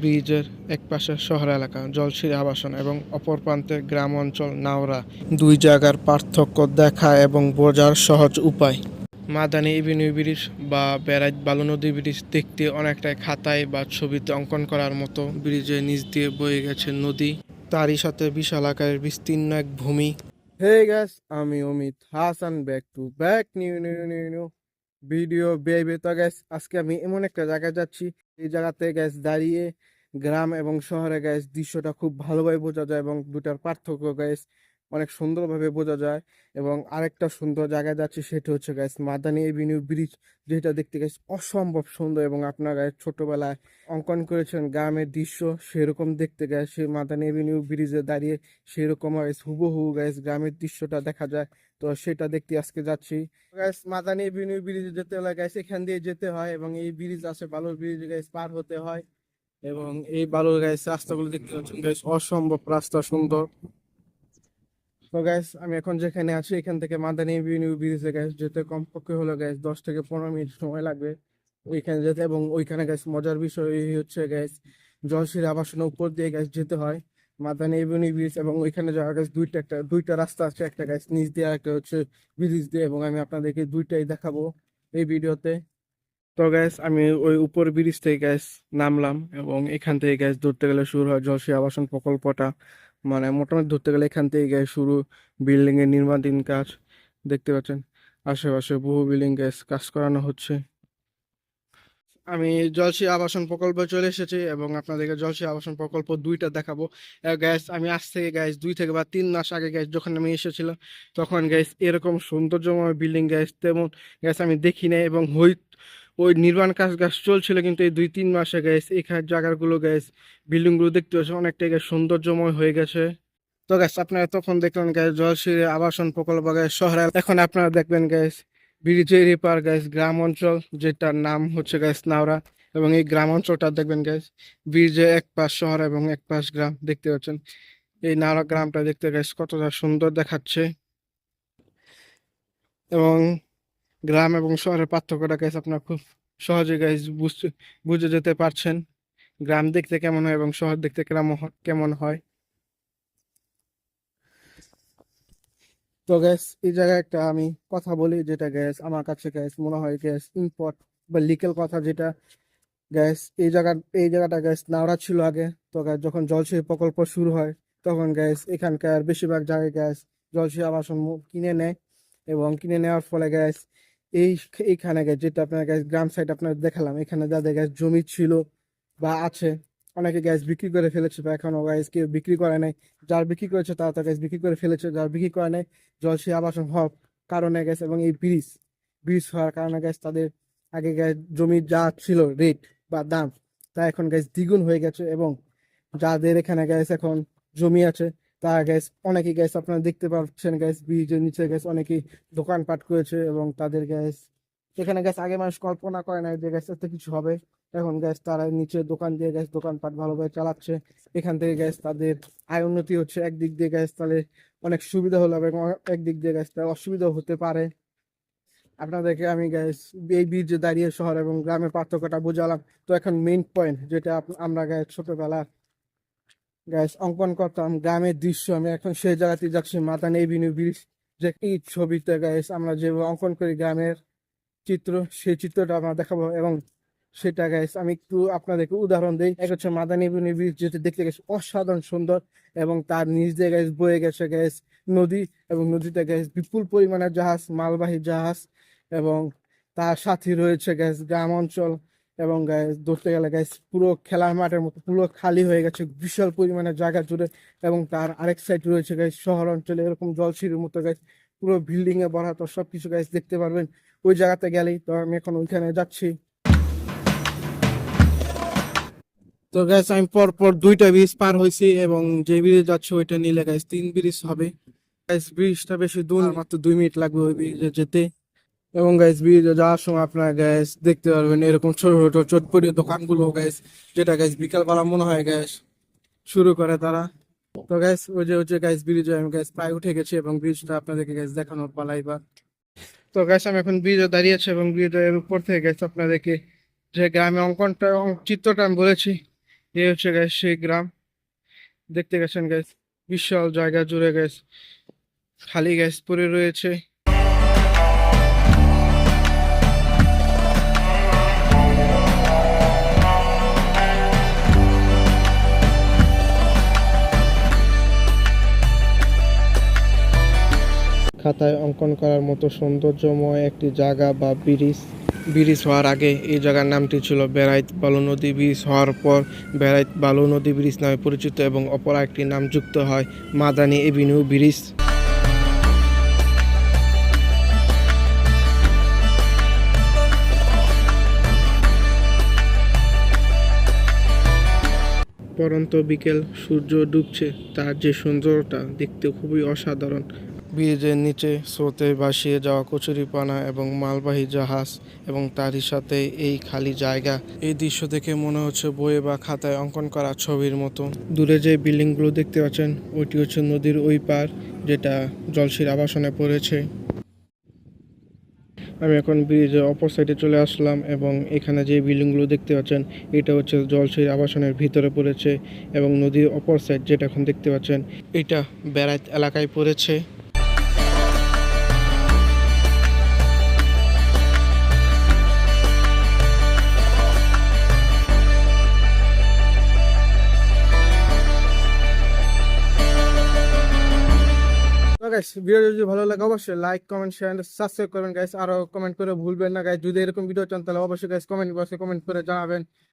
ব্রিজের এক পাশে শহর এলাকা জলসির আবাসন এবং অপর প্রান্তে গ্রাম অঞ্চল, নাওরা। দুই জায়গার পার্থক্য দেখা এবং বোঝার সহজ উপায়। মাদানি ইভিনিউ ব্রিজ বা বেড়াইত বালু নদী ব্রিজ দেখতে অনেকটাই খাতায় বা ছবিতে অঙ্কন করার মতো ব্রিজের নিচ দিয়ে বয়ে গেছে নদী। তারই সাথে বিশাল আকারের বিস্তীর্ণ এক ভূমি। হে গ্যাস আমি Amit Hasan back to back new new new new video বেয়ে তো গ্যাস আজকে আমি এমন একটা জায়গায় যাচ্ছি, এই জায়গাতে গ্যাস দাঁড়িয়ে গ্রাম এবং শহরে গ্যাস দৃশ্যটা খুব ভালোভাবে বোঝা যায় এবং দুটার পার্থক্য গ্যাস অনেক সুন্দরভাবে বোঝা যায় এবং আরেকটা সুন্দর জায়গায় যাচ্ছি সেটা হচ্ছে গ্যাস মাদানি এভিনিউ ব্রিজ যেটা দেখতে গ্যাস অসম্ভব সুন্দর এবং আপনারা গ্যাস ছোটবেলায় অঙ্কন করেছেন গ্রামের দৃশ্য, সেরকম দেখতে গ্যাস সেই মাদানি এভিনিউ ব্রিজে দাঁড়িয়ে সেরকম গ্যাস হুবহু গ্যাস গ্রামের দৃশ্যটা দেখা যায়। তো সেটা দেখতে আজকে যাচ্ছি। গ্যাস মাদানি এভিনিউ ব্রিজে যেতে হলে গ্যাস এখান দিয়ে যেতে হয় এবং এই ব্রিজ আছে বালুর ব্রিজ গ্যাস পার হতে হয় এবং এই বালুর গ্যাস রাস্তাগুলো দেখতে পাচ্ছেন গ্যাস অসম্ভব রাস্তা সুন্দর। তো গ্যাস আমি এখন যেখানে আছি, এখান থেকে মাদানী এভিনিউ ব্রিজে গ্যাস যেতে কমপক্ষে হলো গ্যাস দশ থেকে পনেরো মিনিট সময় লাগবে ওইখানে যেতে এবং ওইখানে গ্যাস মজার বিষয় হচ্ছে গ্যাস জলসির আবাসনের উপর দিয়ে গ্যাস যেতে হয় মাদানী এভিনিউ ব্রিজ এবং ওইখানে যাওয়া গ্যাস দুইটা একটা, দুইটা রাস্তা আছে, একটা গ্যাস নিচ দিয়ে একটা হচ্ছে ব্রিজ দিয়ে এবং আমি আপনাদেরকে দুইটাই দেখাবো এই ভিডিওতে। তো গ্যাস আমি ওই উপর ব্রিজ থেকে গ্যাস নামলাম এবং এখান থেকে গ্যাস ধরতে গেলে শুরু হয় জলসি আবাসন প্রকল্পটা। মানে মোটামুটি ধরতে গেলে এখান থেকে গ্যাস শুরু বিল্ডিং এর নির্মাণাধীন কাজ, দেখতে পাচ্ছেন। আশেপাশে বহু বিল্ডিং গ্যাস কাজ করানো হচ্ছে। আমি জলসি আবাসন প্রকল্পে চলে এসেছি এবং আপনাদেরকে জলসি আবাসন প্রকল্প দুইটা দেখাবো। গ্যাস আমি আজ থেকে গ্যাস দুই থেকে বা তিন মাস আগে গ্যাস যখন আমি এসেছিলাম, তখন গ্যাস এরকম সৌন্দর্যময় বিল্ডিং গ্যাস তেমন গ্যাস আমি দেখি নাই এবং হই ওই নির্মাণ কাজ গাছ চলছিল কিন্তু এই দুই তিন মাসে গ্যাস এখানে জায়গাগুলো গ্যাস বিল্ডিংগুলো দেখতে পাচ্ছি অনেকটাই গ্যাস সৌন্দর্যময় হয়ে গেছে। তো গ্যাস আপনারা তখন দেখলেন গ্যাস জলসির আবাসন প্রকল্প গ্যাস শহরে এখন আপনারা দেখবেন গ্যাস ব্রিজের এপার গ্যাস গ্রাম অঞ্চল, যেটার নাম হচ্ছে গ্যাস নাওরা, এবং এই গ্রাম অঞ্চলটা দেখবেন গ্যাস ব্রিজে এক পাশ শহর এবং এক পাশ গ্রাম দেখতে পাচ্ছেন। এই নাওরা গ্রামটা দেখতে গ্যাস কতটা সুন্দর দেখাচ্ছে। এবং গ্রাম এবং শহরের পার্থক্যটা গ্যাস আপনার খুব সহজে গ্যাস বুঝতে, বুঝে যেতে পারছেন। গ্রাম দেখতে কেমন হয় এবং শহর দেখতে কেমন কেমন হয়? তো গ্যাস এই জায়গায় একটা আমি কথা বলি যেটা গ্যাস আমার কাছে গ্যাস মনে হয় গ্যাস ইম্পর্ট বা লিকেল কথা যেটা। গ্যাস এই জায়গা, এই জায়গাটা গ্যাস নাওড়া ছিল আগে। তো গ্যাস যখন জলসেচ প্রকল্প শুরু হয়, তখন গ্যাস এখানকার বেশিরভাগ জায়গায় গ্যাস জলসেচ আবাসন কিনে নেয় এবং কিনে নেওয়ার ফলে গ্যাস এই এইখানে গ্যাস যেটা আপনার গ্যাস গ্রাম সাইড আপনার দেখালাম, এখানে যাদের গ্যাস জমি ছিল বা আছে, অনেকে গ্যাস বিক্রি করে ফেলেছে, বা এখনও গ্যাস কেউ বিক্রি করে নাই। যার বিক্রি করেছে, তারা তো গ্যাস বিক্রি করে ফেলেছে, যার বিক্রি করে নাই জলসেচ আবাসন হওয়ার কারণে গ্যাস এবং এই ব্রিজ ব্রিজ হওয়ার কারণে গ্যাস তাদের আগে গ্যাস জমির যা ছিল রেট বা দাম, তা এখন গ্যাস দ্বিগুণ হয়ে গেছে, এবং যাদের এখানে গ্যাস এখন জমি আছে তারা গ্যাস অনেকে গ্যাস আপনারা দেখতে পাচ্ছেন গ্যাস ব্রিজের নিচে গ্যাস অনেকেই দোকানপাট করেছে এবং তাদের গ্যাস এখানে গ্যাস আগে মানুষ কল্পনা করে না যে গ্যাস এত কিছু হবে। এখন গ্যাস তারা নিচে দোকান দিয়ে গ্যাস দোকানপাট ভালোভাবে চালাচ্ছে। এখান থেকে গ্যাস তাদের আয় উন্নতি হচ্ছে। একদিক দিয়ে গ্যাস তাহলে অনেক সুবিধা হলো এবং একদিক দিয়ে গ্যাস তার অসুবিধা হতে পারে। আপনাদেরকে আমি গ্যাস এই ব্রিজে দাঁড়িয়ে শহর এবং গ্রামের পার্থক্যটা বোঝালাম। তো এখন মেইন পয়েন্ট যেটা আমরা গ্যাস ছোটবেলা গ্যাস অঙ্কন করতাম, গ্রামের দৃশ্য, আমি এখন সেই জায়গাতে যাচ্ছি মাতান এভিনিউ ব্রিজ, যে এই ছবিতে গ্যাস আমরা যে অঙ্কন করি গ্রামের চিত্র, সেই চিত্রটা আমরা দেখাবো এবং সেটা গ্যাস আমি একটু আপনাদেরকে উদাহরণ দিই। এক হচ্ছে মাদানী এভিনিউ ব্রিজ, যেটা দেখতে গেছে অসাধারণ সুন্দর এবং তার নিচ দিয়ে গ্যাস বয়ে গেছে গ্যাস নদী এবং নদীতে গ্যাস বিপুল পরিমাণে জাহাজ, মালবাহী জাহাজ এবং তার সাথে রয়েছে গ্যাস গ্রাম অঞ্চল। এবং ধরতে গেলে গ্যাস পুরো খেলার মাঠের মতো, পুরো খালি হয়ে গেছে, বিশাল পরিমাণে জায়গা জুড়ে এবং তার আরেক সাইড রয়েছে গ্যাস শহর অঞ্চলে এরকম জলসিঁড়ির মতো গ্যাস পুরো বিল্ডিং এ ভরা, তো সবকিছু গ্যাস দেখতে পারবেন। ওই জায়গাতে গেলেই তো আমি এখন ওইখানে যাচ্ছি। তো গ্যাস আমি পর পর দুইটা ব্রিজ পার হয়েছি এবং যে ব্রিজ যাচ্ছে ওইটা নিলে গ্যাস তিন ব্রিজ হবে। গ্যাস ব্রিজটা বেশি দূর মাত্র দুই মিনিট লাগবে ওই ব্রিজে যেতে। এবং গ্যাস ব্রিজে যাওয়ার সময় আপনার গ্যাস দেখতে পারবেন এরকম ছোট ছোট চটপটি দোকানগুলো গ্যাস যেটা গ্যাস বিকালবেলা মনে হয় গ্যাস শুরু করে তারা। তো গ্যাস ওই যে ওই যে গ্যাস ব্রিজে আমি গ্যাস প্রায় উঠে গেছি এবং ব্রিজটা আপনাদেরকে গ্যাস দেখানোর পালা এবার তো গ্যাস আমি এখন ব্রিজে দাঁড়িয়েছি এবং ব্রিজের উপর থেকে গ্যাস আপনাদেরকে যে গ্রামে অঙ্কনটা অঙ্ক- চিত্রটা আমি বলেছি এই হচ্ছে গ্যাস সেই গ্রাম। দেখতে গেছেন গ্যাস বিশাল জায়গা জুড়ে গ্যাস খালি গ্যাস পড়ে রয়েছে। খাতায় অঙ্কন করার মতো সৌন্দর্যময় একটি জায়গা বা ব্রিজ। ব্রিজ হওয়ার আগে এই জায়গার নামটি ছিল বেড়াইত বালু নদী ব্রিজ। হওয়ার পর বেড়াইত বালু নদী ব্রিজ নামে পরিচিত এবং অপর একটি নাম যুক্ত হয় মাদানি এভিনিউ ব্রিজ। পরন্ত বিকেল সূর্য ডুবছে, তার যে সুন্দরতা দেখতে খুবই অসাধারণ। ব্রিজের নিচে স্রোতে ভাসিয়ে যাওয়া কচুরিপানা এবং মালবাহী জাহাজ এবং তারই সাথে এই খালি জায়গা। এই দৃশ্য দেখে মনে হচ্ছে বইয়ে বা খাতায় অঙ্কন করা ছবির মতো। দূরে যে বিল্ডিংগুলো দেখতে পাচ্ছেন, ওইটি হচ্ছে নদীর ওই পার যেটা জলসির আবাসনে পড়েছে। আমি এখন ব্রিজের অপর সাইডে চলে আসলাম এবং এখানে যে বিল্ডিংগুলো দেখতে পাচ্ছেন, এটা হচ্ছে জলসির আবাসনের ভিতরে পড়েছে এবং নদীর অপর সাইড যেটা এখন দেখতে পাচ্ছেন, এটা বেড়াইত এলাকায় পড়েছে। গাইস ভিডিও যদি ভালো লাগে অবশ্যই লাইক কমেন্ট শেয়ার সাবস্ক্রাইব করবেন গাইস আরও কমেন্ট করে ভুলবেন না গাইস যদি এরকম ভিডিও চান, তাহলে অবশ্যই গাইস কমেন্ট বক্সে কমেন্ট করে জানাবেন।